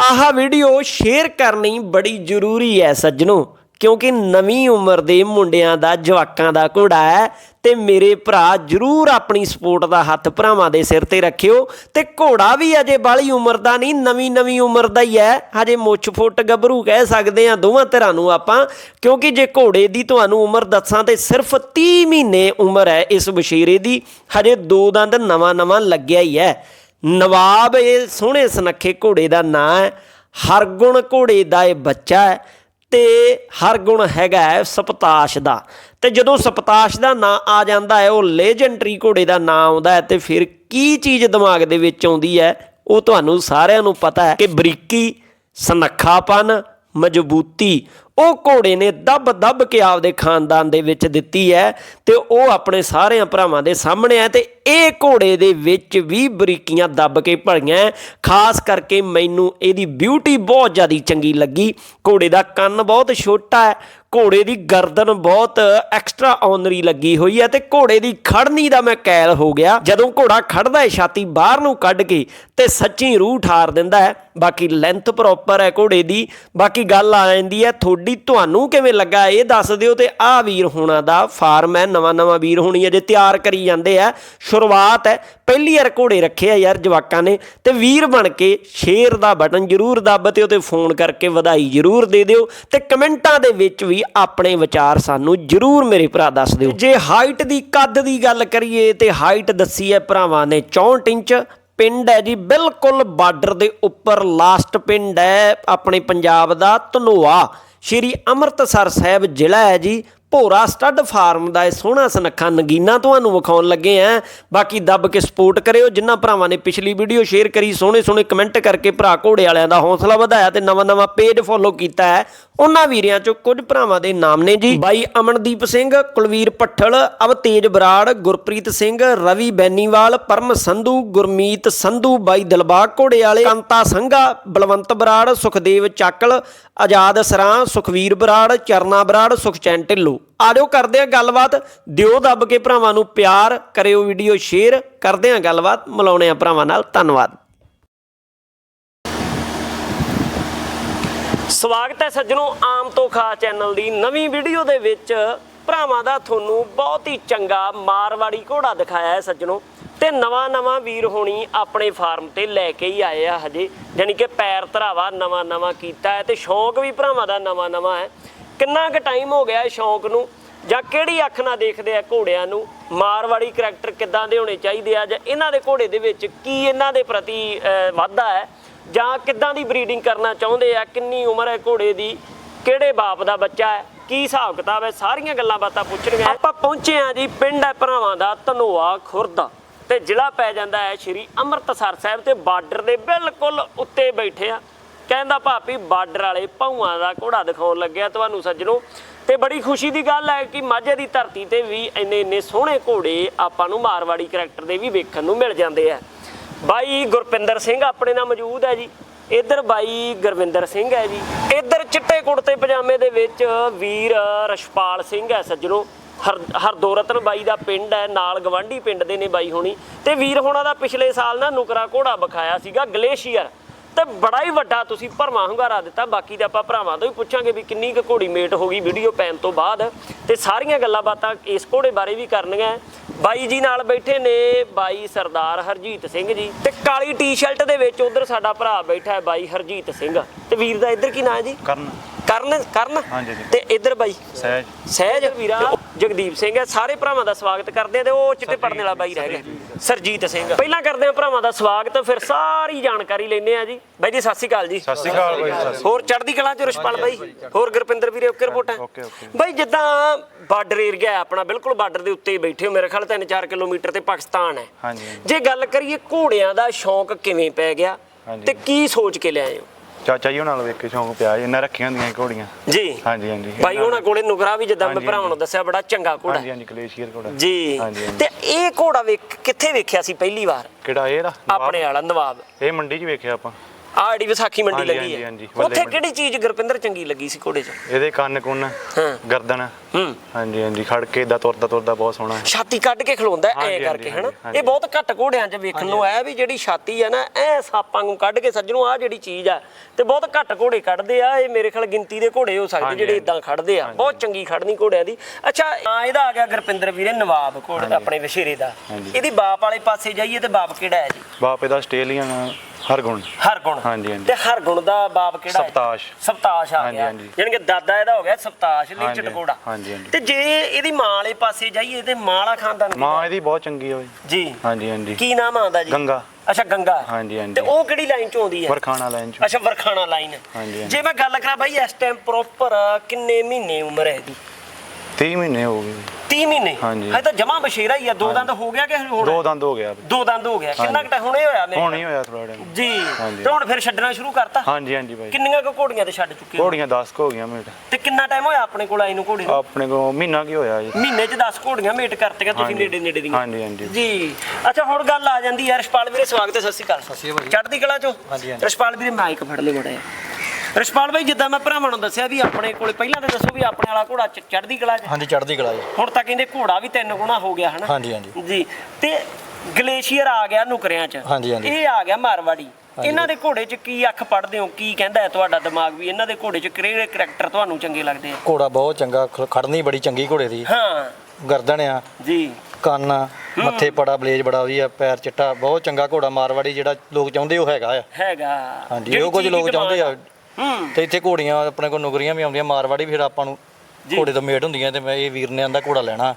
ਆਹ video share ਕਰਨੀ ਬੜੀ ਜ਼ਰੂਰੀ ਹੈ ਸੱਜਣੋ, ਕਿਉਂਕਿ ਨਵੀਂ ਉਮਰ ਦੇ ਮੁੰਡਿਆਂ ਦਾ, ਜਵਾਕਾਂ ਦਾ ਘੋੜਾ ਹੈ ਤੇ ਮੇਰੇ ਭਰਾ ਜਰੂਰ ਆਪਣੀ ਸਪੋਰਟ ਦਾ ਹੱਥ ਭਰਾਵਾਂ ਦੇ ਸਿਰ ਤੇ ਰੱਖਿਓ ਤੇ ਘੋੜਾ ਵੀ ਅਜੇ ਬਾਲੀ ਉਮਰ ਦਾ ਨਹੀਂ ਨਵੀਂ ਨਵੀਂ ਉਮਰ ਦਾ ਹੀ ਹੈ। ਹਜੇ ਮੁੱਛ ਫੁੱਟ ਗੱਭਰੂ ਕਹਿ ਸਕਦੇ ਆ ਦੋਵਾਂ ਧਿਰਾਂ ਨੂੰ ਆਪਾਂ, ਕਿਉਂਕਿ ਜੇ ਘੋੜੇ ਦੀ ਤੁਹਾਨੂੰ ਉਮਰ ਦੱਸਾਂ ਤੇ ਸਿਰਫ 30 ਮਹੀਨੇ ਉਮਰ ਹੈ ਇਸ ਬਸ਼ੀਰੇ ਦੀ, ਹਜੇ ਦੋ ਦੰਦ ਨਵਾਂ ਨਵਾਂ ਲੱਗਿਆ ਹੀ ਹੈ। ਨਵਾਬ ਇਹ ਸੋਹਣੇ ਸੁਨੱਖੇ ਘੋੜੇ ਦਾ ਨਾਂ ਹੈ, ਹਰਗੁਣ ਘੋੜੇ ਦਾ ਇਹ ਬੱਚਾ ਹੈ ਤੇ ਹਰਗੁਣ ਹੈਗਾ ਹੈ ਸਪਤਾਸ਼ ਦਾ। ਤੇ ਜਦੋਂ ਸਪਤਾਸ਼ ਦਾ ਨਾਂ ਆ ਜਾਂਦਾ ਹੈ, ਉਹ ਲੈਜੈਂਡਰੀ ਘੋੜੇ ਦਾ ਨਾਂ ਆਉਂਦਾ ਹੈ ਤੇ ਫਿਰ ਕੀ ਚੀਜ਼ ਦਿਮਾਗ ਦੇ ਵਿੱਚ ਆਉਂਦੀ ਹੈ, ਉਹ ਤੁਹਾਨੂੰ ਸਾਰਿਆਂ ਨੂੰ ਪਤਾ ਹੈ ਕਿ ਬਰੀਕੀ, ਸਨੱਖਾਪਨ, ਮਜ਼ਬੂਤੀ ਉਹ ਘੋੜੇ ਨੇ ਦੱਬ ਦੱਬ ਕੇ ਆਪਦੇ ਖਾਨਦਾਨ ਦੇ ਵਿੱਚ ਦਿੱਤੀ ਹੈ ਤੇ ਉਹ ਆਪਣੇ ਸਾਰਿਆਂ ਭਰਾਵਾਂ ਦੇ ਸਾਹਮਣੇ ਹੈ ਤੇ ਇਹ ਘੋੜੇ ਦੇ ਵਿੱਚ ਵੀ ਬਰੀਕੀਆਂ ਦੱਬ ਕੇ ਭਰੀਆਂ ਹੈ। ਖਾਸ ਕਰਕੇ ਮੈਨੂੰ ਇਹਦੀ ਬਿਊਟੀ ਬਹੁਤ ਜ਼ਿਆਦਾ ਚੰਗੀ ਲੱਗੀ ਘੋੜੇ ਦਾ ਕੰਨ ਬਹੁਤ ਛੋਟਾ ਹੈ ਘੋੜੇ ਦੀ ਗਰਦਨ ਬਹੁਤ ਐਕਸਟਰਾ ਆਨਰੀ ਲੱਗੀ ਹੋਈ ਹੈ ਤੇ ਘੋੜੇ ਦੀ ਖੜਨੀ ਦਾ ਮੈਂ ਕੈਲ ਹੋ ਗਿਆ। ਜਦੋਂ ਘੋੜਾ ਖੜਦਾ ਹੈ, ਛਾਤੀ ਬਾਹਰ ਨੂੰ ਕੱਢ ਕੇ ਤੇ ਸੱਚੀ ਰੂਹ ਠਾਰ ਦਿੰਦਾ ਹੈ। ਬਾਕੀ ਲੈਂਥ ਪ੍ਰੋਪਰ ਹੈ ਘੋੜੇ ਦੀ। ਬਾਕੀ ਗੱਲ ਆ ਜਾਂਦੀ ਹੈ, ਤੁਹਾਡੀ ਤੁਹਾਨੂੰ ਕਿਵੇਂ ਲੱਗਾ? ਇਹ ਦੱਸ ਦਿਓ ਤੇ ਆਹ ਵੀਰ ਹੋਣਾ ਦਾ ਫਾਰਮ ਹੈ, ਨਵਾਂ ਨਵਾਂ ਵੀਰ ਹੋਣੀ ਹੈ ਜੇ ਤਿਆਰ ਕਰੀ ਜਾਂਦੇ ਆ। ਸ਼ੁਰੂਆਤ ਹੈ, ਪਹਿਲੀ ਵਾਰ ਘੋੜੇ ਰੱਖੇ ਆ ਯਾਰ ਜਵਾਕਾਂ ਨੇ ਤੇ ਵੀਰ ਬਣ ਕੇ ਸ਼ੇਰ ਦਾ ਬਟਨ ਜਰੂਰ ਦੱਬ ਤੇ ਤੇ ਫੋਨ ਕਰਕੇ ਵਧਾਈ ਜਰੂਰ ਦੇ ਦਿਓ ਤੇ ਕਮੈਂਟਾਂ ਦੇ ਵਿੱਚ ਵੀ ਆਪਣੇ ਵਿਚਾਰ ਸਾਨੂੰ ਜਰੂਰ ਮੇਰੇ ਭਰਾ ਦੱਸ ਦਿਓ। ਜੇ ਹਾਈਟ ਦੀ ਕੱਦ ਦੀ ਗੱਲ ਕਰੀਏ ਤੇ ਹਾਈਟ ਦੱਸੀ ਹੈ ਭਰਾਵਾਂ ਨੇ 64 ਇੰਚ ਪਿੰਡ ਹੈ ਜੀ, ਬਿਲਕੁਲ ਬਾਰਡਰ ਦੇ ਉੱਪਰ ਲਾਸਟ ਪਿੰਡ ਹੈ ਆਪਣੇ ਪੰਜਾਬ ਦਾ ਧਨੋਆ। ਸ਼੍ਰੀ ਅੰਮ੍ਰਿਤਸਰ ਸਾਹਿਬ ਜ਼ਿਲ੍ਹਾ ਹੈ ਜੀ। ਭੋਰਾ ਸਟੱਡ ਫਾਰਮ ਦਾ ਇਹ ਸੋਹਣਾ ਸੁਨੱਖਾ ਨਗੀਨਾ ਤੁਹਾਨੂੰ ਵਿਖਾਉਣ ਲੱਗੇ ਆ ਬਾਕੀ ਦੱਬ ਕੇ ਸਪੋਰਟ ਕਰਿਓ, ਜਿਨ੍ਹਾਂ ਭਰਾਵਾਂ ਨੇ ਪਿਛਲੀ ਵੀਡੀਓ ਸ਼ੇਅਰ ਕਰੀ, ਸੋਹਣੇ ਸੋਹਣੇ ਕਮੈਂਟ ਕਰਕੇ ਭਰਾ ਘੋੜੇ ਵਾਲਿਆਂ ਦਾ ਹੌਸਲਾ ਵਧਾਇਆ ਤੇ ਨਵਾਂ ਨਵਾਂ ਪੇਜ ਫੋਲੋ ਕੀਤਾ ਹੈ। ਉਹਨਾਂ ਵੀਰਿਆਂ ਚੋਂ ਕੁਝ ਭਰਾਵਾਂ ਦੇ ਨਾਮ ਨੇ ਜੀ। ਬਾਈ ਅਮਨਦੀਪ ਸਿੰਘ, ਕੁਲਵੀਰ ਪੱਠਲ ਅਵਤੇਜ ਬਰਾੜ, ਗੁਰਪ੍ਰੀਤ ਸਿੰਘ, ਰਵੀ ਬੈਨੀਵਾਲ, ਪਰਮ ਸੰਧੂ, ਗੁਰਮੀਤ ਸੰਧੂ, ਬਾਈ ਦਿਲਬਾਗ ਘੋੜੇ ਵਾਲੇ, ਕੰਤਾ ਸੰਘਾ, ਬਲਵੰਤ ਬਰਾੜ, ਸੁਖਦੇਵ ਚੱਕਲ, ਆਜ਼ਾਦ ਸਰਾਂ ਸੁਖਵੀਰ ਬਰਾੜ, ਚਰਨਾ ਬਰਾੜ ਸੁਖਚੈਨ ਢਿੱਲੋਂ। ਆਜੋ ਕਰਦੇ ਆ ਗੱਲਬਾਤ। ਦਿਓ ਦੱਬ ਕੇ ਭਰਾਵਾਂ ਨੂੰ ਪਿਆਰ, ਕਰਿਓ ਵੀਡੀਓ ਸ਼ੇਅਰ। ਕਰਦੇ ਆ ਗੱਲਬਾਤ। ਮਿਲਾਉਣੇ ਆ ਭਰਾਵਾਂ ਨਾਲ। ਧੰਨਵਾਦ। ਸਵਾਗਤ ਹੈ ਸੱਜਣੋ ਆਮ ਤੋਂ ਖਾਸ ਚੈਨਲ ਦੀ ਨਵੀਂ ਵੀਡੀਓ ਦੇ ਵਿੱਚ। ਭਰਾਵਾਂ ਦਾ ਤੁਹਾਨੂੰ ਬਹੁਤ ਹੀ ਚੰਗਾ ਮਾਰਵਾੜੀ ਘੋੜਾ ਦਿਖਾਇਆ ਹੈ ਸੱਜਣੋ। ਤੇ ਨਵਾਂ ਨਵਾਂ ਵੀਰ ਹੋਣੀ ਆਪਣੇ ਫਾਰਮ ਤੇ ਲੈ ਕੇ ਹੀ ਆਏ ਆ ਹਜੇ। ਯਾਨੀ ਕਿ ਪੈਰ ਧਰਾਵਾ ਨਵਾਂ ਨਵਾਂ ਕੀਤਾ ਹੈ ਤੇ ਸ਼ੌਂਕ ਵੀ ਭਰਾਵਾਂ ਦਾ ਨਵਾਂ ਨਵਾਂ ਹੈ। ਕਿੰਨਾ ਕੁ ਟਾਈਮ ਹੋ ਗਿਆ ਇਹ ਸ਼ੌਂਕ ਨੂੰ? ਜਾਂ ਕਿਹੜੀ ਅੱਖ ਨਾਲ ਦੇਖਦੇ ਆ ਘੋੜਿਆਂ ਨੂੰ? ਮਾਰਵਾੜੀ ਕਰੈਕਟਰ ਕਿੱਦਾਂ ਦੇ ਹੋਣੇ ਚਾਹੀਦੇ ਆ? ਜਾਂ ਇਹਨਾਂ ਦੇ ਘੋੜੇ ਦੇ ਵਿੱਚ ਕੀ ਇਹਨਾਂ ਦੇ ਪ੍ਰਤੀ ਵਾਧਾ ਹੈ? ਜਾਂ ਕਿੱਦਾਂ ਦੀ ਬਰੀਡਿੰਗ ਕਰਨਾ ਚਾਹੁੰਦੇ ਆ? ਕਿੰਨੀ ਉਮਰ ਹੈ ਘੋੜੇ ਦੀ? ਕਿਹੜੇ ਬਾਪ ਦਾ ਬੱਚਾ ਹੈ? ਕੀ ਹਿਸਾਬ ਕਿਤਾਬ ਹੈ? ਸਾਰੀਆਂ ਗੱਲਾਂ ਬਾਤਾਂ ਪੁੱਛਣੀਆਂ ਆਪਾਂ ਪਹੁੰਚੇ ਆ ਜੀ ਪਿੰਡ ਹੈ ਭਰਾਵਾਂ ਦਾ ਧਨੋਆ ਖੁਰਦਾ। ਤੇ ਜ਼ਿਲ੍ਹਾ ਪੈ ਜਾਂਦਾ ਹੈ ਸ਼੍ਰੀ ਅੰਮ੍ਰਿਤਸਰ ਸਾਹਿਬ ਤੇ ਬਾਰਡਰ ਦੇ ਬਿਲਕੁਲ ਉੱਤੇ ਬੈਠੇ ਆ। ਕਹਿੰਦਾ ਭਾਪੀ ਬਾਰਡਰ ਵਾਲੇ ਭਾਊਆਂ ਦਾ ਘੋੜਾ ਦਿਖਾਉਣ ਲੱਗਿਆ ਤੁਹਾਨੂੰ ਸੱਜਣੋ। ਤੇ ਬੜੀ ਖੁਸ਼ੀ ਦੀ ਗੱਲ ਹੈ ਕਿ ਮਾਝੇ ਦੀ ਧਰਤੀ ਤੇ ਵੀ ਇੰਨੇ ਇੰਨੇ ਸੋਹਣੇ ਘੋੜੇ ਆਪਾਂ ਨੂੰ ਮਾਰਵਾੜੀ ਕਰੈਕਟਰ ਦੇ ਵੀ ਵੇਖਣ ਨੂੰ ਮਿਲ ਜਾਂਦੇ ਆ। ਬਾਈ ਗੁਰਪਿੰਦਰ ਸਿੰਘ ਆਪਣੇ ਨਾਲ ਮੌਜੂਦ ਹੈ ਜੀ। ਇੱਧਰ ਬਾਈ ਗੁਰਵਿੰਦਰ ਸਿੰਘ ਹੈ ਜੀ। ਇੱਧਰ ਚਿੱਟੇ ਕੁੜਤੇ ਪਜਾਮੇ ਦੇ ਵਿੱਚ ਵੀਰ ਰਸ਼ਪਾਲ ਸਿੰਘ ਹੈ ਸੱਜਣੋ। ਹਰਦੋਰਤਨ ਬਾਈ ਦਾ ਪਿੰਡ ਹੈ, ਨਾਲ ਗਵਾਂਢੀ ਪਿੰਡ ਦੇ ਨੇ ਬਾਈ ਹੋਣੀ। ਤੇ ਵੀਰ ਹੋਣਾ ਦਾ ਪਿਛਲੇ ਸਾਲ ਨਾ ਨੁਕਰਾ ਘੋੜਾ ਵਿਖਾਇਆ ਸੀਗਾ, ਗਲੇਸ਼ੀਅਰ। ਤੇ ਬੜਾ ਹੀ ਵੱਡਾ ਤੁਸੀਂ ਭਰਮਾ ਹੁੰਗਾਰਾ ਦਿੱਤਾ, ਬਾਕੀ ਤੇ ਆਪਾਂ ਭਰਾਵਾਂ ਤੋਂ ਵੀ ਪੁੱਛਾਂਗੇ ਵੀ ਕਿੰਨੀ ਕੁ ਘੋੜੀ ਮੇਟ ਹੋ ਗਈ ਵੀਡੀਓ ਪੈਣ ਤੋਂ ਬਾਅਦ। ਤੇ ਸਾਰੀਆਂ ਗੱਲਾਂ ਬਾਤਾਂ ਇਸ ਘੋੜੇ ਬਾਰੇ ਵੀ ਕਰਨੀਆਂ ਬਾਈ ਜੀ ਨਾਲ ਬੈਠੇ ਨੇ ਬਾਈ ਸਰਦਾਰ ਹਰਜੀਤ ਸਿੰਘ ਜੀ। ਤੇ ਕਾਲੀ ਟੀ-ਸ਼ਰਟ ਦੇ ਵਿੱਚ ਉਧਰ ਸਾਡਾ ਭਰਾ ਬੈਠਾ ਹੈ ਬਾਈ ਹਰਜੀਤ ਸਿੰਘ। ਤੇ ਵੀਰ ਦਾ ਇੱਧਰ ਕੀ ਨਾਂ ਹੈ ਜੀ? ਕਰਨ। ਕਰਨ ਕਰਨ। ਹਾਂਜੀ ਜੀ। ਤੇ ਇੱਧਰ ਬਾਈ। ਸਹਿਜ। ਸਹਿਜ। ਵੀਰਾ। ਜਗਦੀਪ ਸਿੰਘ ਹੈ। ਸਾਰੇ ਭਰਾਵਾਂ ਦਾ ਸਵਾਗਤ ਕਰਦੇ ਆ ਤੇ ਉਹ ਚਿੱਟੇ ਪੜਨੇ ਵਾਲਾ ਬਾਈ ਰਹਿ ਗਿਆ। ਸਰਜੀਤ। ਸਿੰਘ। ਪਹਿਲਾਂ ਕਰਦੇ ਆ ਭਰਾਵਾਂ ਦਾ ਸਵਾਗਤ ਫਿਰ ਸਾਰੀ ਜਾਣਕਾਰੀ ਲੈਣੇ ਆ ਜੀ। ਬਾਈ ਜੀ ਸਤਿ ਸ਼੍ਰੀ ਅਕਾਲ ਜੀ। ਸਤਿ ਸ਼੍ਰੀ ਅਕਾਲ ਬਾਈ ਸਤਿ ਸ਼੍ਰੀ ਹੋਰ ਚੜ੍ਹਦੀ ਕਲਾ ਚ ਰਸ਼ਪਾਲ ਬਾਈ? ਹੋਰ ਗੁਰਪਿੰਦਰ ਵੀਰੇ ਓਕੇ ਰਿਪੋਰਟ ਹੈ? Okay, okay. ਬਾਈ ਜਿੱਦਾਂ ਬਾਰਡਰ ਏਰੀਆ ਹੈ ਆਪਣਾ ਬਿਲਕੁਲ ਬਾਰਡਰ ਦੇ ਉੱਤੇ ਹੀ ਬੈਠੇ ਹੋ। ਮੇਰੇ ਖਿਆਲ 3-4 ਕਿਲੋਮੀਟਰ ਤੇ ਪਾਕਿਸਤਾਨ ਹੈ। ਹਾਂਜੀ। ਜੇ ਗੱਲ ਕਰੀਏ ਘੋੜਿਆਂ ਦਾ ਸ਼ੌਂਕ ਕਿਵੇਂ ਪੈ ਗਿਆ? ਹਾਂਜੀ। ਤੇ ਕੀ ਸੋਚ ਕੇ ਲਿਆਏ ਹੋ? ਚਾਚਾ ਜੀ ਉਹਨਾਂ ਨਾਲ ਵੇਖ ਕੇ ਸ਼ੌਂਕ ਪਿਆ ਇਹਨਾਂ ਰੱਖੀਆਂ ਹੁੰਦੀਆਂ ਸੀ ਘੋੜੀਆਂ। ਜੀ। ਹਾਂਜੀ ਹਾਂਜੀ। ਬਾਈ ਉਹਨਾਂ ਕੋਲੇ ਨੁਕਰਾ ਵੀ ਜਿੱਦਾਂ ਮੈਂ ਹਾਂਜੀ, ਭਰਾਵਾਂ ਨੂੰ। ਦੱਸਿਆ ਬੜਾ ਚੰਗਾ ਘੋੜਾ। ਹਾਂਜੀ ਹਾਂਜੀ ਗਲੇਸ਼ੀਅਰ ਘੋੜਾ। ਜੀ। ਹਾਂਜੀ ਹਾਂਜੀ। ਤੇ ਇਹ ਘੋੜਾ ਵੇਖ ਕਿੱਥੇ ਵੇਖਿਆ ਸੀ ਪਹਿਲੀ ਵਾਰ? ਕਿਹੜਾ ਇਹ ਦਾ? ਆਪਣੇ ਵਾਲਾ ਨਵਾਬ। ਇਹ ਮੰਡੀ 'ਚ ਵੇਖਿਆ ਆਪਾਂ। ਆਹ ਜਿਹੜੀ ਵਿਸਾਖੀ ਮੰਡੀ ਹਾਂਜੀ, ਲੱਗੀ ਹਾਂਜੀ, ਹੈ। ਹਾਂਜੀ, ਬੱਲੇ ਉੱਥੇ। ਕਿਹੜੀ ਚੀਜ਼ ਗੁਰਪਿੰਦਰ ਚੰਗੀ ਲੱਗੀ ਸੀ ਘੋੜੇ 'ਚ? ਇਹਦੇ ਕੰਨ ਕੁੰਨ ਹਾਂ। ਗਰਦਨ। ਹੂੰ। ਹਾਂਜੀ ਹਾਂਜੀ ਖੜ ਕੇ ਇਦਾਂ ਤੁਰਦਾ ਤੁਰਦਾ ਬਹੁਤ ਸੋਹਣਾ ਹੈ। ਛਾਤੀ ਕੱਢ ਕੇ ਖਲੋਂਦਾ ਐ ਹਾਂਜੀ, ਕਰਕੇ ਹਨਾ? ਹਾਂਜੀ। ਇਹ ਬਹੁਤ ਘੱਟ ਘੋੜਿਆਂ 'ਚ ਵੇਖਣ ਨੂੰ ਆਇਆ ਵੀ ਜਿਹੜੀ ਛਾਤੀ ਹੈ ਨਾ ਐ ਸਾਪਾਂ ਨੂੰ ਕੱਢ ਕੇ ਸੱਜਣੋਂ ਆ ਜਿਹੜੀ ਚੀਜ਼ ਆ ਤੇ ਬਹੁਤ ਘੱਟ ਘੋੜੇ ਕੱਢਦੇ ਆ ਇਹ ਮੇਰੇ ਖਿਆਲ ਗਿਣਤੀ ਦੇ ਘੋੜੇ ਹੋ ਸਕਦੇ ਹਾਂਜੀ, ਜਿਹੜੇ ਹਾਂਜੀ। ਇਦਾਂ ਖੜਦੇ ਆ। ਬਹੁਤ ਚੰਗੀ ਖੜਨੀ ਘੋੜਿਆਂ ਦੀ। ਅੱਛਾ ਆ ਇਹਦਾ ਆ ਗਿਆ ਗੁਰਪਿੰਦਰ ਵੀਰੇ ਨਵਾਬ ਘੋੜੇ ਆਪਣੇ ਵਸ਼ੇਰੇ ਦਾ। ਹਾਂਜੀ। ਇਹਦੀ ਬਾਪ ਵਾਲੇ ਪਾਸੇ ਜਾਈਏ ਤੇ ਬਾਪ ਕਿਹੜਾ ਹੈ ਜੀ? ਬਾਪ ਇਹਦਾ ਆਸਟ੍ਰੇਲੀਅਨ ਹਰਗੁਣ ਹਰਗੁਣ ਹਾਂਜੀ, ਹਾਂਜੀ। ਤੇ ਹਰਗੁਣ ਦਾ ਬਾਪ ਕਿਹੜਾ ਹੈ? ਸਪਤਾਸ਼। ਸਪਤਾਸ਼ ਆ ਹਾਂਜੀ, ਗਿਆ ਹਾਂਜੀ। ਯਾਨੀ ਕਿ ਦਾਦਾ ਇਹਦਾ ਹੋ ਗਿਆ ਸਪਤਾਸ਼ ਹਾਂਜੀ, ਘੋੜਾ ਹਾਂਜੀ, ਹਾਂਜੀ। ਤੇ ਜੇ ਇਹਦੀ ਮਾਂ ਵਾਲੇ ਪਾਸੇ ਜਾਈਏ ਤੇ ਮਾਂ ਵਾਲਾ ਖਾਨਦਾਨ ਕਿਹੜਾ ਮਾਂ? ਇਹਦੀ ਬਹੁਤ ਚੰਗੀ ਹੋਈ ਜੀ ਹਾਂਜੀ ਹਾਂਜੀ ਕੀ ਨਾਮ ਆਉਂਦਾ ਜੀ ਗੰਗਾ ਅੱਛਾ ਗੰਗਾ ਹਾਂਜੀ, ਹਾਂਜੀ। ਤੇ ਉਹ ਕਿਹੜੀ ਲਾਈਨ ਚ ਆਉਂਦੀ ਹੈ ਵਰਖਾਣਾ ਲਾਈਨ ਚ ਅੱਛਾ ਵਰਖਾਣਾ ਲਾਈਨ ਹਾਂਜੀ, ਹਾਂਜੀ। ਜੇ ਮੈਂ ਗੱਲ ਕਰਾਂ ਬਾਈ ਇਸ ਟਾਈਮ ਪ੍ਰੋਪਰ ਕਿੰਨੇ ਮਹੀਨੇ ਉਮਰ ਹੈ ਇਹਦੀ 30 ਮਹੀਨੇ ਹੋ ਗਏ। 30 ਮਹੀਨੇ? ਹਾਂਜੀ। ਹਜੇ ਤਾਂ ਜਮਾ ਬਸ਼ੇਰਾ ਹੀ ਆ ਦੋ ਦੰਦ ਹੋ ਗਿਆ ਕਿ ਹੁਣ ਦੋ ਦੰਦ ਹੋ ਗਿਆ। ਦੋ ਦੰਦ ਹੋ ਗਿਆ। ਕਿੰਨਾ ਟਾਈਮ ਹੁਣੇ ਹੋਇਆ ਮੇਰੇ ਹੁਣ ਹੀ ਹੋਇਆ ਥੋੜਾ ਟਾਈਮ। ਜੀ। ਹਾਂਜੀ। ਤੇ ਹੁਣ ਫਿਰ ਛੱਡਣਾ ਸ਼ੁਰੂ ਕਰਤਾ? ਹਾਂਜੀ ਹਾਂਜੀ ਭਾਈ। ਕਿੰਨੀਆਂ ਕੁ ਘੋੜੀਆਂ ਤੇ ਛੱਡ ਚੁੱਕੇ ਹੋ? ਘੋੜੀਆਂ 10 ਹੋ ਗਈਆਂ ਮੇਟ। ਤੇ ਕਿੰਨਾ ਟਾਈਮ ਹੋਇਆ ਆਪਣੇ ਕੋਲ ਆਈ ਨੂੰ ਘੋੜੀ ਨੂੰ? ਆਪਣੇ ਕੋ ਮਹੀਨਾ ਕੀ ਹੋਇਆ ਜੀ ਮਹੀਨੇ ਚ 10 ਘੋੜੀਆਂ ਮੇਟ ਕਰਤੀਆਂ ਤੁਸੀਂ ਹਾਂਜੀ। ਨੇੜੇ ਨੇੜੇ ਦੀਆਂ। ਹਾਂਜੀ, ਹਾਂਜੀ। ਜੀ। ਅੱਛਾ ਹੁਣ ਗੱਲ ਆ ਜਾਂਦੀ ਹੈ। ਰਸ਼ਪਾਲ ਵੀਰੇ ਸਵਾਗਤ ਹੈ। ਸਤਿ ਸ਼੍ਰੀ ਅਕਾਲ। ਸ਼੍ਰੀ ਅਕਾਲ। ਚੜ੍ਹਦੀ ਕਲਾ ਚੋਂ? ਹਾਂਜੀ, ਹਾਂਜੀ। ਰਸ਼ਪਾਲ ਵੀਰੇ ਮਾਈਕ ਫੜ ਲਿਓ ਮੜਾ ਰਸ਼ਪਾਲ ਭਾਈ ਜਿੱਦਾਂ ਮੈਂ ਭਰਾਵਾਂ ਨੂੰ ਦੱਸਿਆ ਵੀ ਆਪਣੇ ਕੋਲੇ ਪਹਿਲਾਂ ਤਾਂ ਦੱਸੋ ਵੀ ਆਪਣੇ ਵਾਲਾ ਘੋੜਾ ਚ- ਚੜ੍ਹਦੀ ਕਲਾ ਚ ਹਾਂਜੀ ਚੜ੍ਹਦੀ ਕਲਾ ਜੀ। ਹੁਣ ਤਾਂ ਕਹਿੰਦੇ ਘੋੜਾ ਵੀ ਤਿੰਨ ਗੁਣਾ ਹੋ ਗਿਆ ਹਨਾ? ਹਾਂਜੀ, ਹਾਂਜੀ। ਜੀ ਤੇ ਗਲੇਸ਼ੀਅਰ ਆ ਗਿਆ ਨੁਕਰਿਆਂ ਚ। ਹਾਂਜੀ, ਹਾਂਜੀ। ਇਹ ਆ ਗਿਆ ਮਾਰਵਾੜੀ। ਇਹਨਾਂ ਦੇ ਘੋੜੇ ਚ ਕੀ ਅੱਖ ਪੜਦੇ ਹੋ? ਕੀ ਕਹਿੰਦਾ ਹੈ ਤੁਹਾਡਾ ਦਿਮਾਗ ਵੀ? ਇਹਨਾਂ ਦੇ ਘੋੜੇ ਚ ਕਿਹੜੇ ਕਰੈਕਟਰ ਤੁਹਾਨੂੰ ਚੰਗੇ ਲੱਗਦੇ ਆ? ਘੋੜਾ ਬਹੁਤ ਚੰਗਾ ਖ- ਖੜਨੀ ਬੜੀ ਚੰਗੀ ਘੋੜੇ ਦੀ। ਹਾਂ। ਗਰਦਨ ਆ ਜੀ। ਕੰਨ ਆ, ਮੱਥੇ ਪੜਾ ਬਲੇਜ ਬੜਾ ਵਧੀਆ ਪੈਰ ਚਿੱਟਾ ਬਹੁਤ ਚੰਗਾ ਘੋੜਾ ਮਾਰਵਾੜੀ ਜਿਹੜਾ ਲੋਕ ਚਾਹੁੰਦੇ ਉਹ ਹੈਗਾ ਆ। ਹੈਗਾ। ਹਾਂਜੀ ਜਿਹੜੀ ਉਹ ਕੁਝ ਚੀਜ਼ ਦੀ ਲੋਕ ਚਾਹੁੰਦੇ ਆ। ਤੇ ਇੱਥੇ ਘੋੜੀਆਂ ਆਪਣੇ ਕੋਲ ਨੁਗਰੀਆਂ ਵੀ ਆਉਂਦੀਆਂ ਮਾਰਵਾੜੀ ਵੀ ਫਿਰ ਆਪਾਂ ਨੂੰ। ਘੋੜੇ ਤੋਂ ਮੇਟ ਹੁੰਦੀਆਂ ਤੇ ਮੈਂ ਇਹ ਵੀਰ ਨੇ ਆਂਦਾ ਘੋੜਾ ਲੈਣਾ।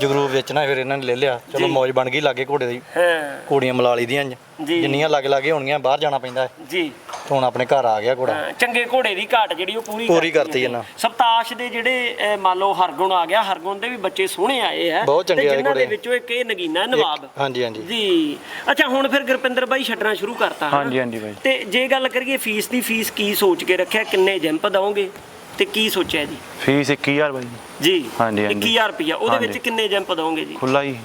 ਜਗਰੂਪ ਵੇਚਣਾ ਫਿਰ ਇਹਨਾਂ ਨੇ ਲੈ ਲਿਆ ਚਲੋ। ਮੌਜ ਬਣ ਗਈ ਲਾਗੇ ਘੋੜੇ ਦੀ ਹਾਂ ਘੋੜੀਆਂ ਮਲਾ ਲਈ ਦੀਆਂ। ਜਿੰਨੀਆਂ ਲੱਗ ਲਾਗੇ ਹੋਣਗੀਆਂ ਬਾਹਰ ਜਾਣਾ ਪੈਂਦਾ ਹੈ। ਜੀ ਹੁਣ ਆਪਣੇ ਘਰ ਆ ਗਿਆ ਘੋੜਾ। ਚੰਗੇ ਘੋੜੇ ਦੀ ਘਾਟ ਜਿਹੜੀ ਉਹ ਪੂਰੀ ਪੂਰੀ ਕਰਤੀ ਹੈ। ਇਹਨਾਂ। ਸਪਤਾਸ਼ ਦੇ ਜਿਹੜੇ ਅਹ, ਮੰਨ ਲਓ ਹਰਗੁਣ ਆ ਗਿਆ ਹਰਗੁਣ ਦੇ ਵੀ ਬੱਚੇ ਸੋਹਣੇ ਆਏ ਆ ਬਹੁਤ ਚੰਗੇ ਆਏ ਜਿਨ੍ਹਾਂ ਦੇ ਘੋੜੇ। ਵਿੱਚੋਂ ਇੱਕ ਇਹ ਨਗੀਨਾ ਹੈ, ਨਵਾਬ। ਹਾਂਜੀ ਹਾਂਜੀ। ਜੀ। ਅੱਛਾ ਹੁਣ ਫਿਰ ਗੁਰਪਿੰਦਰ ਬਾਈ ਛੱਡਣਾ ਸ਼ੁਰੂ ਕਰਤਾ ਹਨਾ? ਹਾਂਜੀ, ਹਾਂਜੀ ਬਾਈ। ਤੇ ਜੇ ਗੱਲ ਕਰੀਏ ਫੀਸ ਦੀ ਫੀਸ ਕੀ ਸੋਚ ਕੇ ਰੱਖਿਆ? ਕਿੰਨੇ ਜੰਪ ਦਵੋਗੇ ਤੇ ਕੀ ਸੋਚਿਆ ਜੀ? ਫੀਸ 21000 ਬਾਈ। ਜੀ। ਹਾਂਜੀ, ਹਾਂਜੀ। 21000 ਰੁਪਇਆ ਉਹਦੇ ਵਿੱਚ ਹਾਂਜੀ। ਕਿੰਨੇ ਜੰਪ ਦਵੋਗੇ ਜੀ? ਖੁੱਲਾ ਹੀ।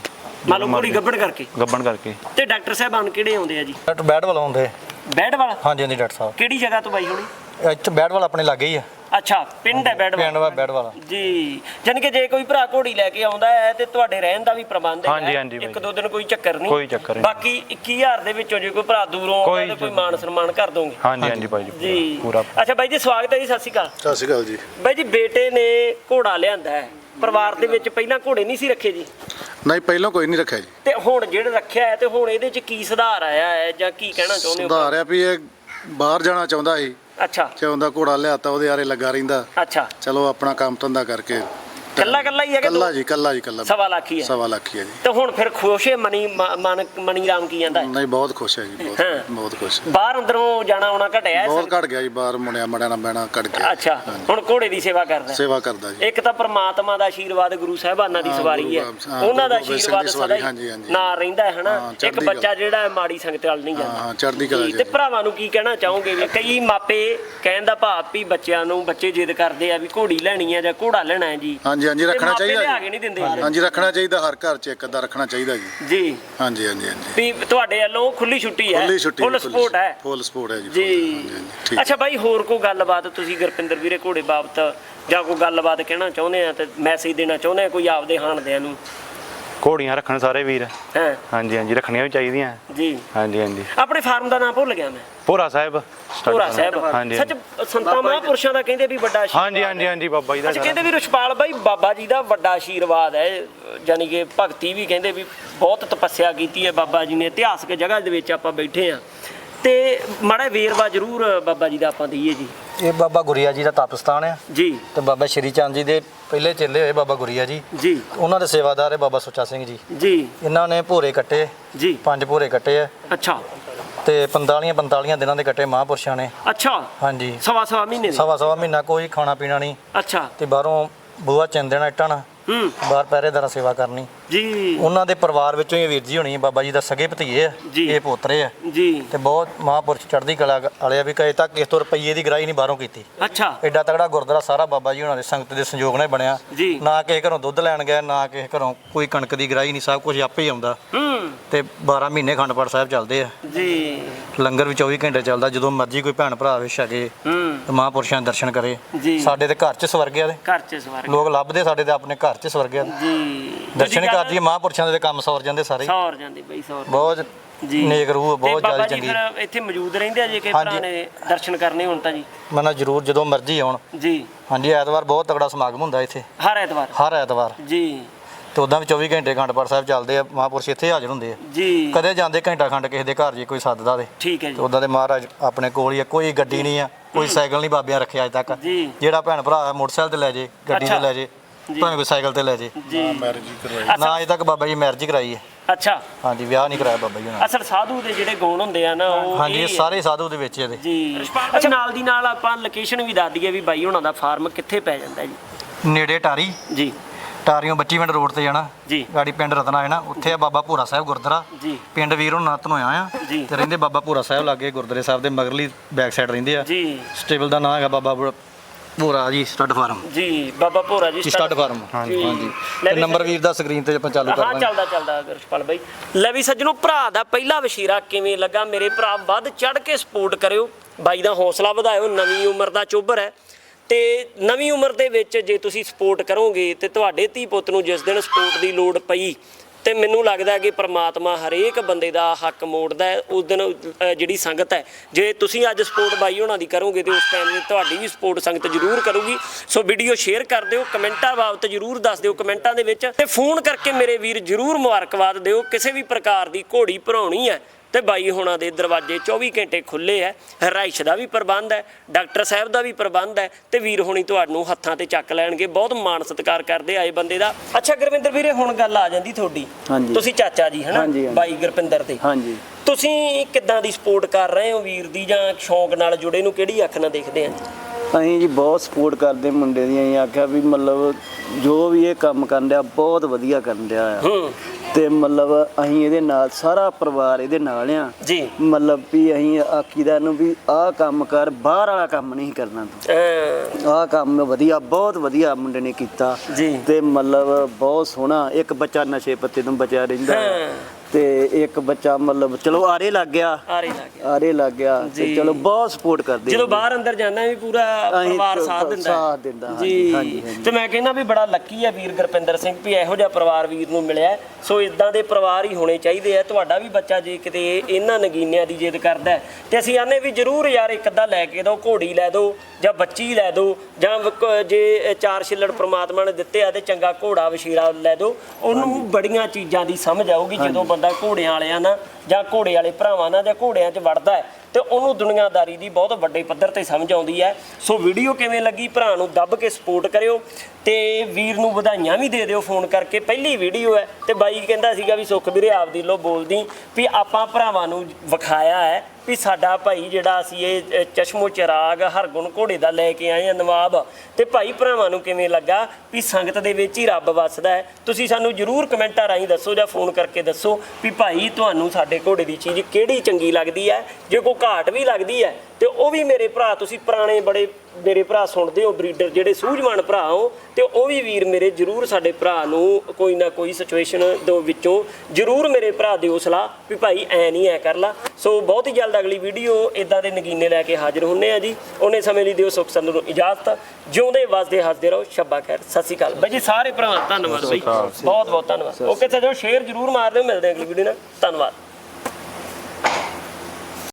ਮੰਨ ਲਓ ਘੋੜੀ ਗੱਭਣ ਕਰਕੇ। ਗੱਬਣ ਕਰਕੇ। ਤੇ ਡਾਕਟਰ ਸਾਹਿਬਾਨ ਕਿਹੜੇ ਆਉਂਦੇ ਆ ਜੀ? ਡਾਕਟਰ ਬੈਡ ਵਾਲਾ ਆਉਂਦੇ। ਬੈਡ ਵਾਲਾ? ਹਾਂਜੀ ਹਾਂਜੀ ਡਾਕਟਰ ਸਾਹਿਬ। ਕਿਹੜੀ ਜਗ੍ਹਾ ਤੋਂ ਬਾਈ ਹੋਣੀ? ਇੱਥੇ ਬੈਡ ਵਾਲਾ ਆਪਣੇ ਲਾਗੇ ਹੀ ਆ। ਅੱਛਾ ਪਿੰਡ ਹੈ ਬੈਡ ਪਿੰਡ ਵਾ ਬੈਡ ਵਾਲਾ। ਜੀ ਜਾਣੀ ਕਿ ਜੇ ਕੋਈ ਭਰਾ ਘੋੜੀ ਲੈ ਕੇ ਆਉਂਦਾ ਹੈ ਤੇ ਤੁਹਾਡੇ ਰਹਿਣ ਦਾ ਵੀ ਪ੍ਰਬੰਧ ਹੈ। ਹਾਂਜੀ, ਹਾਂਜੀ ਇੱਕ। ਦੋ ਦਿਨ ਕੋਈ ਚੱਕਰ ਨਹੀਂ। ਕੋਈ ਚੱਕਰ ਨਹੀਂ। ਬਾਕੀ 21000 ਦੇ ਵਿੱਚੋਂ ਜੇ ਕੋਈ ਭਰਾ ਦੂਰੋਂ ਆਉਂਦਾ ਕੋਈ ਤੇ ਕੋਈ ਜੀ। ਮਾਨ ਸਨਮਾਨ ਕਰ ਦੋਗੇ। ਹਾਂਜੀ ਹਾਂਜੀ ਭਾਈ ਜੀ ਜੀ। ਪੂਰਾ। ਅੱਛਾ ਬਾਈ ਜੀ ਸਵਾਗਤ ਹੈ ਜੀ ਸਤਿ ਸ਼੍ਰੀ ਅਕਾਲ। ਸਤਿ ਸ਼੍ਰੀ ਅਕਾਲ ਜੀ। ਬਾਈ ਜੀ ਬੇਟੇ ਨੇ ਘੋੜਾ ਲਿਆਂਦਾ ਹੈ। ਪਰਿਵਾਰ ਦੇ ਵਿੱਚ ਪਹਿਲਾਂ ਘੋੜੇ ਨਹੀਂ ਸੀ ਰੱਖੇ ਜੀ। ਨਹੀਂ ਪਹਿਲਾਂ ਕੋਈ ਨਹੀਂ ਰੱਖਿਆ ਜੀ। ਤੇ ਹੁਣ ਜਿਹੜਾ ਰੱਖਿਆ ਹੈ ਤੇ ਹੁਣ ਇਹਦੇ 'ਚ ਕੀ ਸੁਧਾਰ ਆਇਆ ਹੈ ਜਾਂ ਕੀ ਕਹਿਣਾ ਚਾਹੁੰਦੇ ਹੋ? ਸੁਧਾਰਿਆ ਵੀ ਇਹ ਬਾਹਰ ਜਾਣਾ ਚਾਹੁੰਦਾ ਸੀ। ਅੱਛਾ। ਚਾਹੁੰਦਾ ਘੋੜਾ ਲਿਆਤਾ ਉਹਦੇ ਆਰੇ ਲੱਗਾ ਰਹਿੰਦਾ। ਅੱਛਾ। ਚਲੋ ਆਪਣਾ ਕੰਮ ਧੰਦਾ ਕਰਕੇ ਕੱਲਾ ਕੱਲਾ ਹੀ ਹੈ ਕਿ ਕੱਲਾ ਦੋ? ਜੀ ਕੱਲਾ ਜੀ ਕੱਲਾ ਸਵਾ ਲੱਖ ਹੀ ਹੈ। ਸਵਾ ਲੱਖ ਹੀ ਹੈ ਜੀ। ਤੇ ਹੁਣ ਫਿਰ ਖੁਸ਼ ਹੈ ਮਨੀ ਮ- ਮਨ ਮਨੀ ਰਾਮ ਕੀ ਜਾਂਦਾ ਹੈ? ਨਹੀਂ ਬਹੁਤ ਖੁਸ਼ ਹੈ ਜੀ ਹਾਂ। ਬਹੁਤ ਬਹੁਤ ਖੁਸ਼ ਹੈ। ਬਾਹਰ ਅੰਦਰੋਂ ਜਾਣਾ ਆਉਣਾ ਘਟਿਆ ਹੈ ਬਹੁਤ ਘਟ ਗਿਆ ਜੀ ਬਾਹਰ ਮੁੰਡਿਆਂ ਮੜਿਆਂ ਨਾਲ ਬਹਿਣਾ ਘਟ ਗਿਆ। ਅੱਛਾ ਹਾਂਜੀ। ਹੁਣ ਘੋੜੇ ਦੀ ਸੇਵਾ ਕਰਦਾ ਸੇਵਾ ਕਰਦਾ ਜੀ। ਇੱਕ ਤਾਂ ਪ੍ਰਮਾਤਮਾ ਦਾ ਆਸ਼ੀਰਵਾਦ ਗੁਰੂ ਸਾਹਿਬਾਨਾਂ ਦੀ ਹਾਂ, ਸਵਾਰੀ ਹੈ। ਹਾਂ, ਉਹਨਾਂ ਦਾ ਗੁਰੂ ਗੋਬਿੰਦ ਸਿੰਘ ਆਸ਼ੀਰਵਾਦ ਦੀ ਸਦਾ ਹੀ ਹਾਂਜੀ। ਨਾਲ ਰਹਿੰਦਾ ਹੈ ਹਨਾ? ਹਾਂ, ਇੱਕ ਚੜ੍ਹਦੀ ਬੱਚਾ ਕਲਾ। ਜਿਹੜਾ ਹੈ ਮਾੜੀ ਸੰਗਤ ਵੱਲ ਨਹੀਂ ਹਾਂ ਜਾਂਦਾ। ਹਾਂ ਚੜ੍ਹਦੀ ਕਲਾ ਜੀ, ਜੀ। ਤੇ ਭਰਾਵਾਂ ਨੂੰ ਕੀ ਕਹਿਣਾ ਚਾਹੋਗੇ ਵੀ ਕਈ ਮਾਪੇ ਕਹਿਣ ਦਾ ਭਾਵ ਵੀ ਬੱਚਿਆਂ ਨੂੰ ਬੱਚੇ ਜਿੱਦ ਕਰਦੇ ਆ ਵੀ ਘੋੜੀ ਲੈਣੀ ਹੈ ਜਾਂ ਘੋੜਾ ਲੈਣਾ ਹੈ ਜੀ? ਹਾਂਜੀ ਹਾਂਜੀ ਰੱਖਣਾ ਚਾਹੀਦਾ ਲਿਆ ਕੇ ਨਹੀਂ ਦਿੰਦੇ। ਹਾਂਜੀ ਰੱਖਣਾ ਚਾਹੀਦਾ ਹਰ ਘਰ 'ਚ ਇੱਕ ਅੱਧਾ ਰੱਖਣਾ ਚਾਹੀਦਾ ਜੀ। ਜੀ। ਹਾਂਜੀ ਹਾਂਜੀ ਹਾਂਜੀ। ਵੀ ਤੁਹਾਡੇ ਵੱਲੋਂ ਖੁੱਲੀ ਛੁੱਟੀ ਹੈ ਫੁੱਲੀ ਛੁੱਟੀ ਫੁੱਲ ਸਪੋਰਟ ਹੈ। ਫੁੱਲ ਸਪੋਰਟ ਹੈ ਜੀ ਜੀ। ਹਾਂਜੀ, ਹਾਂਜੀ, ਠੀਕ। ਅੱਛਾ ਬਾਈ ਹੋਰ ਕੋਈ ਗੱਲਬਾਤ ਤੁਸੀਂ ਗੁਰਪਿੰਦਰ ਵੀਰੇ ਘੋੜੇ ਬਾਬਤ ਜਾਂ ਕੋਈ ਗੱਲਬਾਤ ਕਹਿਣਾ ਚਾਹੁੰਦੇ ਆ ਤੇ ਮੈਸੇਜ ਦੇਣਾ ਚਾਹੁੰਦੇ ਆ ਕੋਈ ਆਪਦੇ ਹਾਣਦਿਆਂ ਨੂੰ? ਘੋੜੀਆਂ ਰੱਖਣ ਸਾਰੇ ਵੀਰ। ਹਾਂ? ਹਾਂਜੀ ਹਾਂਜੀ ਰੱਖਣੀਆਂ ਵੀ ਚਾਹੀਦੀਆਂ। ਜੀ। ਹਾਂਜੀ ਹਾਂਜੀ। ਆਪਣੇ ਫਾਰਮ ਦਾ ਨਾਮ ਭੁੱਲ ਗਿਆ ਮੈਂ। ਭੋਰਾ ਸਾਹਿਬ। ਕਰਨਾ। ਸਾਹਿਬ। ਹਾਂਜੀ ਸੱਚ ਸੰਤਾਂ ਮਹਾਂਪੁਰਸ਼ਾਂ ਦਾ ਕਹਿੰਦੇ ਵੀ ਵੱਡਾ ਆਸ਼ੀਰਵਾਦ ਹਾਂਜੀ ਹਾਂਜੀ ਹਾਂਜੀ ਬਾਬਾ ਜੀ ਦਾ ਅੱਛਾ ਕਹਿੰਦੇ ਵੀ ਰਛਪਾਲ ਬਾਈ ਬਾਬਾ ਜੀ ਦਾ ਵੱਡਾ ਆਸ਼ੀਰਵਾਦ ਹੈ। ਯਾਨੀ ਕਿ ਭਗਤੀ ਵੀ ਕਹਿੰਦੇ ਵੀ ਬਹੁਤ ਤਪੱਸਿਆ ਕੀਤੀ ਹੈ ਬਾਬਾ ਜੀ ਨੇ। ਇਤਿਹਾਸਕ ਜਗ੍ਹਾ ਦੇ ਵਿੱਚ ਆਪਾਂ ਬੈਠੇ ਆ ਤੇ ਮਾੜਾ ਵੇਰਵਾ ਜ਼ਰੂਰ ਬਾਬਾ ਜੀ ਦਾ ਆਪਾਂ ਦਈਏ ਜੀ। ਇਹ ਬਾਬਾ ਗੁਰੀਆ ਜੀ ਦਾ ਤਪ ਸਥਾਨ ਆ। ਜੀ। ਤੇ ਬਾਬਾ ਸ਼੍ਰੀ ਚੰਦ ਜੀ ਦੇ ਪਹਿਲੇ ਚੇਲੇ ਹੋਏ ਬਾਬਾ ਗੁਰੀਆ ਜੀ। ਜੀ। ਉਹਨਾਂ ਦੇ ਸੇਵਾਦਾਰ ਹੈ ਬਾਬਾ ਸੁੱਚਾ ਸਿੰਘ ਜੀ। ਜੀ। ਇਹਨਾਂ ਨੇ ਭੋਰੇ ਕੱਟੇ ਜੀ। ਪੰਜ ਭੋਰੇ ਕੱਟੇ ਆ। ਅੱਛਾ। ਤੇ 45 45 ਦਿਨਾਂ ਦੇ ਕੱਟੇ ਮਹਾਂਪੁਰਸ਼ਾਂ ਨੇ। ਅੱਛਾ। ਹਾਂਜੀ। ਸਵਾ ਸਵਾ ਮਹੀਨੇ ਦੇ। ਸਵਾ ਸਵਾ ਮਹੀਨਾ ਕੋਈ ਖਾਣਾ ਪੀਣਾ ਨਹੀਂ। ਅੱਛਾ। ਤੇ ਬਾਹਰੋਂ ਬੂਆ ਚੰਦਣਾ ਇੱਟਣ ਹੂੰ। ਬਾਹਰ ਪਹਿਰੇਦਾਰਾਂ ਸੇਵਾ ਕਰਨੀ। ਜੀ। ਉਹਨਾਂ ਦੇ ਪਰਿਵਾਰ ਵਿੱਚੋਂ ਹੀ ਵੀਰ ਜੀ ਹੋਣੀ ਬਾਬਾ ਜੀ ਦਾ ਸਗੇ ਭਤੀਏ ਆ ਜੀ। ਇਹ ਪੋਤਰੇ ਆ। ਜੀ। ਤੇ ਬਹੁਤ ਮਹਾਂਪੁਰਸ਼ ਚੜ੍ਹਦੀ ਕਲਾ ਵਾਲੇ ਆ ਵੀ ਕਹੇ ਤੱਕ ਇਸ ਤੋਂ ਰੁਪਈਏ ਦੀ ਗ੍ਰਾਈ ਨਹੀਂ ਬਾਹਰੋਂ ਕੀਤੀ। ਅੱਛਾ। ਐਡਾ ਤਗੜਾ ਗੁਰਦੁਆਰਾ ਸਾਰਾ ਬਾਬਾ ਜੀ ਉਹਨਾਂ ਦੇ ਸੰਗਤ ਦੇ ਸੰਯੋਗ ਨਾਲ ਬਣਿਆ। ਜੀ। ਨਾ ਕਿਸੇ ਘਰੋਂ ਦੁੱਧ ਲੈਣ ਗਏ ਨਾ ਕਿਸੇ ਘਰੋਂ ਕੋਈ ਕਣਕ ਦੀ ਗ੍ਰਾਈ ਨਹੀਂ ਸਭ ਕੁਝ ਆਪੇ ਹੀ ਆਉਂਦਾ। ਹੂੰ। ਤੇ 12 ਮਹੀਨੇ ਅਖੰਡ ਪਾਠ ਸਾਹਿਬ ਚੱਲਦੇ ਆ। ਜੀ। ਲੰਗਰ ਵੀ 24 ਘੰਟੇ ਚੱਲਦਾ ਜਦੋਂ ਮਰਜ਼ੀ ਕੋਈ ਭੈਣ ਭਰਾ ਆਵੇ ਛਕੇ ਹੂੰ। ਤੇ ਮਹਾਂਪੁਰਸ਼ਾਂ ਦੇ ਦਰਸ਼ਨ ਕਰੇ। ਜੀ। ਸਾਡੇ ਤੇ ਘਰ 'ਚ ਸਵਰਗ ਆ ਦੇ ਘਰ ਚ ਸਵਾਰ ਲੋਕ ਲੱਭਦੇ ਸਾਡੇ ਤੇ ਆਪਣੇ ਘਰ 'ਚ ਸਵਰਗ ਆ ਜੀ। ਦਰਸ਼ਨ ਮਹਾਂਪੁਰਸ਼ਾਂ ਦੇ ਕੰਮ ਸੌਰ ਜਾਂਦੇ ਸਾਰੇ। ਹੀ। ਸੌਰ ਜਾਂਦੀ ਬਈ ਸੌਰ ਬਹੁਤ ਜੀ। ਨੇਕ ਰੂਹ ਆ, ਤੇ ਬਹੁਤ ਬਾਬਾ ਜ਼ਿਆਦਾ ਜੀ ਚੰਗੀ। ਫਿਰ ਇੱਥੇ ਮੌਜੂਦ ਰਹਿੰਦੇ ਆ ਜੇ ਕਿ ਹਾਂਜੀ। ਭਰਾ ਨੇ ਦਰਸ਼ਨ ਕਰਨੇ ਹੋਣ ਤਾਂ ਜੀ? ਮਨਾ ਜਰੂਰ ਜਦੋਂ ਮਰਜ਼ੀ ਆਉਣ। ਜੀ। ਹਾਂਜੀ ਐਤਵਾਰ ਬਹੁਤ ਤਗੜਾ ਸਮਾਗਮ ਹੁੰਦਾ ਇੱਥੇ। ਹਰ ਐਤਵਾਰ। ਹਰ ਐਤਵਾਰ। ਜੀ। ਤੇ ਉਦਾਂ ਵੀ 24 ਘੰਟੇ ਅਖੰਡ ਪਾਠ ਸਾਹਿਬ ਚੱਲਦੇ ਆ ਮਹਾਂਪੁਰਸ਼ ਇੱਥੇ ਹਾਜ਼ਰ ਹੁੰਦੇ ਆ। ਜੀ। ਕਦੇ ਜਾਂਦੇ ਘੰਟਾ ਖੰਡ ਕਿਸੇ ਦੇ ਘਰ ਜੇ ਕੋਈ ਸੱਦਦਾ ਤੇ ਠੀਕ ਹੈ ਤੇ ਜੀ ਉਦਾਂ ਦੇ ਮਹਾਰਾਜ ਆਪਣੇ ਕੋਲ ਹੀ ਆ ਕੋਈ ਗੱਡੀ ਨਹੀਂ ਆ ਕੋਈ ਸਾਈਕਲ ਨਹੀਂ ਬਾਬਿਆਂ ਰੱਖਿਆ ਅਜੇ ਤੱਕ। ਜੀ। ਜਿਹੜਾ ਭੈਣ ਭਰਾ ਮੋਟਰਸਾਈਕਲ ਤੇ ਲੈ ਜੇ ਗੱਡੀ ਅੱਛਾ। ਤੇ ਲੈ ਜੀ। ਭਾਵੇਂ ਕੋਈ ਸਾਈਕਲ ਤੇ ਲੈ ਜੇ। ਜੀ। ਮੈਰਿਜ ਕਰਵਾਈ। ਨਾ ਅਜੇ ਤੱਕ ਬਾਬਾ ਜੀ ਮੈਰਿਜ ਕਰਾਈ ਹੈ। ਅੱਛਾ। ਹਾਂਜੀ ਵਿਆਹ ਨਹੀਂ ਕਰਾਇਆ ਬਾਬਾ ਜੀ ਉਹਨਾਂ ਨੇ। ਅਸਲ ਸਾਧੂ ਦੇ ਜਿਹੜੇ ਗੁਣ ਹੁੰਦੇ ਆ ਨਾ ਉਹ ਹਾਂਜੀ ਇਹ ਇਹ। ਸਾਰੇ ਸਾਧੂ ਦੇ ਵਿੱਚ ਇਹਦੇ। ਜੀ। ਅੱਛਾ। ਨਾਲ ਦੀ ਨਾਲ ਆਪਾਂ ਲੋਕੇਸ਼ਨ ਵੀ ਦੱਸ ਦਈਏ ਵੀ ਬਾਈ ਹੁਣਾਂ ਦਾ ਫਾਰਮ ਕਿੱਥੇ ਪੈ ਜਾਂਦਾ ਜੀ। ਨੇੜੇ ਟਾਰੀ। ਜੀ। ਟਾਰੀਓਂ 25 ਮਿੰਟ ਰੋਡ ਤੇ ਜਾਣਾ। ਜੀ। ਗਾੜੀ ਪਿੰਡ ਰਤਨਾ ਹੈ ਨਾ ਉੱਥੇ ਆ ਬਾਬਾ ਭੂਰਾ ਸਾਹਿਬ ਗੁਰਦੁਆਰਾ। ਜੀ। ਪਿੰਡ ਵੀਰ ਉਹਨਾਂ ਨਤਨ ਹੋਇਆ ਆ। ਜੀ। ਤੇ ਰਹਿੰਦੇ ਬਾਬਾ ਭੂਰਾ ਸਾਹਿਬ ਲਾਗੇ ਗੁਰਦੁਆਰੇ ਸਾਹਿਬ ਦੇ ਮਗਰਲੀ ਬੈਕ ਸਾਈਡ ਰਹਿੰਦੇ ਆ। ਜੀ। ਸਟੇਬਲ ਦਾ ਨਾਮ ਹੈਗਾ ਬਾਬਾ ਭੂਰਾ- ਭੂਰਾ ਜੀ ਸਟੱਡ ਫਾਰਮ ਜੀ ਬਾਬਾ ਭੋਰਾ ਜੀ ਸਟੱਡ ਫਾਰਮ ਹਾਂਜੀ। ਹਾਂਜੀ। ਤੇ ਨੰਬਰ ਵੀਰ ਦਾ ਸਕਰੀਨ ਤੇ ਆਪਾਂ ਚਾਲੂ ਕਰ ਹਾਂ ਲਾਂਗੇ। ਚੱਲਦਾ ਚੱਲਦਾ ਗੁਰਸ਼ਪਾਲ ਬਾਈ। ਲੈ ਵੀ ਸੱਜਣੋ ਭਰਾ ਦਾ ਪਹਿਲਾ ਵਸ਼ੀਰਾ ਕਿਵੇਂ ਲੱਗਾ? ਮੇਰੇ ਭਰਾ ਵੱਧ ਚੜ ਕੇ ਸਪੋਰਟ ਕਰਿਓ। ਬਾਈ ਦਾ ਹੌਸਲਾ ਵਧਾਇਓ ਨਵੀਂ ਉਮਰ ਦਾ ਚੋਬਰ ਹੈ। ਤੇ ਨਵੀਂ ਉਮਰ ਦੇ ਵਿੱਚ ਜੇ ਤੁਸੀਂ ਸਪੋਰਟ ਕਰੋਗੇ ਤੇ ਤੁਹਾਡੇ ਧੀ ਪੁੱਤ ਨੂੰ ਜਿਸ ਦਿਨ ਸਪੋਰਟ ਦੀ ਲੋੜ ਪਈ ਤੇ ਮੈਨੂੰ ਲੱਗਦਾ ਕਿ ਪ੍ਰਮਾਤਮਾ ਹਰੇਕ ਬੰਦੇ ਦਾ ਹੱਕ ਮੋੜਦਾ ਹੈ। ਉਸ ਦਿਨ ਜਿਹੜੀ ਸੰਗਤ ਹੈ, ਜੇ ਤੁਸੀਂ ਅੱਜ ਸਪੋਰਟ ਬਾਈ ਉਹਨਾਂ ਦੀ ਕਰੋਗੇ ਤੇ ਉਸ ਟਾਈਮ ਤੇ ਤੁਹਾਡੀ ਵੀ ਸਪੋਰਟ ਸੰਗਤ ਜ਼ਰੂਰ ਕਰੂਗੀ। ਸੋ ਵੀਡੀਓ ਸ਼ੇਅਰ ਕਰ ਦਿਓ, ਕਮੈਂਟਾਂ ਬਾਬਤ ਜ਼ਰੂਰ ਦੱਸ ਦਿਓ ਕਮੈਂਟਾਂ ਦੇ ਵਿੱਚ ਤੇ ਫੋਨ ਕਰਕੇ ਮੇਰੇ ਵੀਰ ਜ਼ਰੂਰ ਮੁਬਾਰਕਬਾਦ ਦਿਓ। ਕਿਸੇ ਵੀ ਪ੍ਰਕਾਰ ਦੀ ਘੋੜੀ ਭਰਾਉਣੀ ਹੈ ਤੇ ਬਾਈ ਹੋਣਾ ਦੇ ਦਰਵਾਜ਼ੇ 24 ਘੰਟੇ ਖੁੱਲੇ ਹੈ ਰਿਹਾਇਸ਼ ਦਾ ਵੀ ਪ੍ਰਬੰਧ ਹੈ ਡਾਕਟਰ ਸਾਹਿਬ ਦਾ ਵੀ ਪ੍ਰਬੰਧ ਹੈ ਤੇ ਵੀਰ ਹੋਣੀ ਤੁਹਾਨੂੰ ਹੱਥਾਂ ਤੇ ਚੱਕ ਲੈਣਗੇ। ਬਹੁਤ ਮਾਣ ਸਤਿਕਾਰ ਕਰਦੇ ਆਏ ਬੰਦੇ ਦਾ। ਅੱਛਾ ਗੁਰਵਿੰਦਰ ਵੀਰੇ ਹੁਣ ਗੱਲ ਆ ਜਾਂਦੀ ਤੁਹਾਡੀ। ਤੁਸੀਂ ਚਾਚਾ ਜੀ ਹਨਾ। ਬਾਈ ਗੁਰਪਿੰਦਰ ਦੇ ਹਾਂਜੀ। ਤੁਸੀਂ ਕਿੱਦਾਂ ਦੀ ਸਪੋਰਟ ਕਰ ਰਹੇ ਹੋ ਵੀਰ ਦੀ ਜਾਂ ਸ਼ੌਂਕ ਨਾਲ ਜੁੜੇ ਨੂੰ? ਕਿਹੜੀ ਅੱਖ ਨਾਲ ਦੇਖਦੇ ਆ? ਅਸੀਂ ਜੀ ਬਹੁਤ ਸਪੋਰਟ ਕਰਦੇ ਮੁੰਡੇ ਦੀ ਅਸੀਂ ਆਖਿਆ ਵੀ ਮਤਲਬ ਜੋ ਵੀ ਇਹ ਕੰਮ ਕਰਨ ਡਿਆ ਬਹੁਤ ਵਧੀਆ ਕਰਨ ਡਿਆ ਆ। ਹੂੰ। ਤੇ ਮਤਲਬ ਅਸੀਂ ਇਹਦੇ ਨਾਲ ਸਾਰਾ ਪਰਿਵਾਰ ਇਹਦੇ ਨਾਲ ਆ। ਜੀ। ਮਤਲਬ ਵੀ ਅਸੀਂ ਆਖੀਦਾ ਨੂੰ ਵੀ ਆਹ ਕੰਮ ਕਰ ਬਾਹਰ ਵਾਲਾ ਕੰਮ ਨਹੀਂ ਕਰਨਾ ਤੂੰ। ਆਹ ਕੰਮ ਵਧੀਆ ਬਹੁਤ ਵਧੀਆ ਮੁੰਡੇ ਨੇ ਕੀਤਾ। ਤੇ ਮਤਲਬ ਬਹੁਤ ਸੋਹਣਾ ਇੱਕ ਬੱਚਾ ਨਸ਼ੇ ਪੱਤੇ ਤੋਂ ਬਚਿਆ ਰਹਿੰਦਾ। ਤੇ ਇੱਕ ਬੱਚਾ ਮਤਲਬ ਚਲੋ ਆਰੇ ਲੱਗ ਗਿਆ ਆਰੇ ਲੱਗ ਗਿਆ ਆਰੇ ਲੱਗ ਗਿਆ। ਤੇ ਚਲੋ ਬਹੁਤ ਸਪੋਰਟ ਕਰਦੇ ਜਦੋਂ। ਬਾਹਰ ਅੰਦਰ ਜਾਂਦਾ ਵੀ ਪੂਰਾ ਪਰਿਵਾਰ ਸਾਥ ਦਿੰਦਾ। ਸਾਥ ਦਿੰਦਾ, ਹਾਂਜੀ। ਤੇ ਮੈਂ ਕਹਿੰਦਾ ਵੀ ਬੜਾ ਲੱਕੀ ਹੈ ਵੀਰ ਗੁਰਪਿੰਦਰ ਸਿੰਘ ਵੀ ਇਹੋ ਜਿਹਾ ਪਰਿਵਾਰ ਵੀਰ ਨੂੰ ਮਿਲਿਆ। ਸੋ ਇਦਾਂ ਦੇ ਪਰਿਵਾਰ ਹੀ ਹੋਣੇ ਚਾਹੀਦੇ ਆ ਤੁਹਾਡਾ ਵੀ ਬੱਚਾ ਜੇ ਕਿਤੇ ਇਹਨਾਂ ਨਗੀਨਿਆਂ ਦੀ ਜਿੱਦ ਕਰਦਾ ਤੇ ਅਸੀਂ ਆਨੇ ਵੀ ਜ਼ਰੂਰ ਯਾਰ ਇੱਕ ਅੱਧਾ ਲੈ ਕੇ ਦਿਓ ਘੋੜੀ ਲੈ ਦਿਓ ਜਾਂ ਬੱਚੀ ਲੈ ਦਿਓ ਜਾਂ ਜੇ ਚਾਰ ਛਿੱਲੜ ਪ੍ਰਮਾਤਮਾ ਨੇ ਦਿੱਤੇ ਆ ਤੇ ਚੰਗਾ ਘੋੜਾ ਵਸ਼ੀਰਾ ਲੈ ਦਿਓ ਉਹਨੂੰ ਬੜੀਆਂ ਚੀਜ਼ਾਂ ਦੀ ਸਮਝ ਆਊਗੀ ਜਦੋਂ ਬੰਦਾ ਘੋੜਿਆਂ ਵਾਲਿਆਂ ਨਾਲ ਜਾਂ ਘੋੜੇ ਵਾਲੇ ਭਰਾਵਾਂ ਨਾਲ ਜਾਂ ਘੋੜਿਆਂ 'ਚ ਵੜਦਾ ਹੈ ਤੇ ਉਹਨੂੰ ਦੁਨੀਆਦਾਰੀ ਦੀ ਬਹੁਤ ਵੱਡੇ ਪੱਧਰ ਤੇ ਸਮਝ ਆਉਂਦੀ ਹੈ। ਸੋ ਵੀਡੀਓ ਕਿਵੇਂ ਲੱਗੀ? ਭਰਾ ਨੂੰ ਦੱਬ ਕੇ ਸਪੋਰਟ ਕਰਿਓ ਤੇ ਵੀਰ ਨੂੰ ਵਧਾਈਆਂ ਵੀ ਦੇ ਦਿਓ ਫੋਨ ਕਰਕੇ। ਪਹਿਲੀ ਵੀਡੀਓ ਹੈ ਤੇ ਬਾਈ ਕਹਿੰਦਾ ਸੀਗਾ ਵੀ ਸੁੱਖ ਵੀਰੇ ਆਪਦੀ ਲੋ ਬੋਲਦੀ ਵੀ ਆਪਾਂ ਭਰਾਵਾਂ ਨੂੰ ਵਿਖਾਇਆ ਹੈ ਵੀ ਸਾਡਾ ਭਾਈ ਜਿਹੜਾ ਅਸੀਂ ਇਹ ਚਸ਼ਮੋ ਚਿਰਾਗ ਹਰਗੁਣ ਘੋੜੇ ਦਾ ਲੈ ਕੇ ਆਏ ਆ ਨਵਾਬ। ਤੇ ਭਾਈ ਭਰਾਵਾਂ ਨੂੰ ਕਿਵੇਂ ਲੱਗਾ ਵੀ ਸੰਗਤ ਦੇ ਵਿੱਚ ਹੀ ਰੱਬ ਵੱਸਦਾ ਹੈ? ਤੁਸੀਂ ਸਾਨੂੰ ਜਰੂਰ ਕਮੈਂਟਾਂ ਰਾਹੀਂ ਦੱਸੋ ਜਾਂ ਫੋਨ ਕਰਕੇ ਦੱਸੋ ਵੀ ਭਾਈ ਤੁਹਾਨੂੰ ਸਾਡੇ ਘੋੜੇ ਦੀ ਚੀਜ਼ ਕਿਹੜੀ ਚੰਗੀ ਲੱਗਦੀ ਹੈ? ਜੇ ਕੋਈ ਘਾਟ ਵੀ ਲੱਗਦੀ ਹੈ, ਤੇ ਉਹ ਵੀ ਮੇਰੇ ਭਰਾ, ਤੁਸੀਂ ਪੁਰਾਣੇ ਬੜੇ ਮੇਰੇ ਭਰਾ ਸੁਣਦੇ ਹੋ ਬਰੀਡਰ ਜਿਹੜੇ ਸੂਝਵਾਨ ਭਰਾ ਹੋ ਤੇ ਉਹ ਵੀ ਵੀਰ ਮੇਰੇ ਜਰੂਰ ਸਾਡੇ ਭਰਾ ਨੂੰ ਕੋਈ ਨਾ ਕੋਈ ਸਿਚੁਏਸ਼ਨ ਦੇ ਵਿੱਚੋਂ ਜਰੂਰ ਮੇਰੇ ਭਰਾ ਦਿਓ ਸਲਾਹ ਵੀ ਭਾਈ ਐ ਨਹੀਂ ਐ ਕਰ ਲਾ। ਸੋ ਬਹੁਤ ਹੀ ਜਲਦ ਅਗਲੀ ਵੀਡੀਓ ਇਦਾਂ ਦੇ ਨਗੀਨੇ ਲੈ ਕੇ ਹਾਜ਼ਰ ਹੁੰਨੇ ਆ ਜੀ। ਉਹਨੇ ਸਮੇਂ ਲਈ ਦਿਓ ਸੁਖ ਸੰਦ ਨੂੰ ਇਜਾਜ਼ਤ। ਜਿਉਂਦੇ ਵਸਦੇ ਹੱਸਦੇ ਰਹੋ ਸ਼ੱਬਾ ਖੈਰ। ਸਤਿ ਸ਼੍ਰੀ ਅਕਾਲ। ਬਾਈ ਜੀ ਸਾਰੇ ਭਰਾਵਾਂ ਧੰਨਵਾਦ ਬਾਈ। ਬਹੁਤ ਬਹੁਤ ਧੰਨਵਾਦ। ਓਕੇ ਸਜੋ ਸ਼ੇਅਰ ਜਰੂਰ ਮਾਰ ਦਿਓ ਮਿਲਦੇ ਅਗਲੀ ਵੀਡੀਓ ਨਾਲ। ਧੰਨਵਾਦ।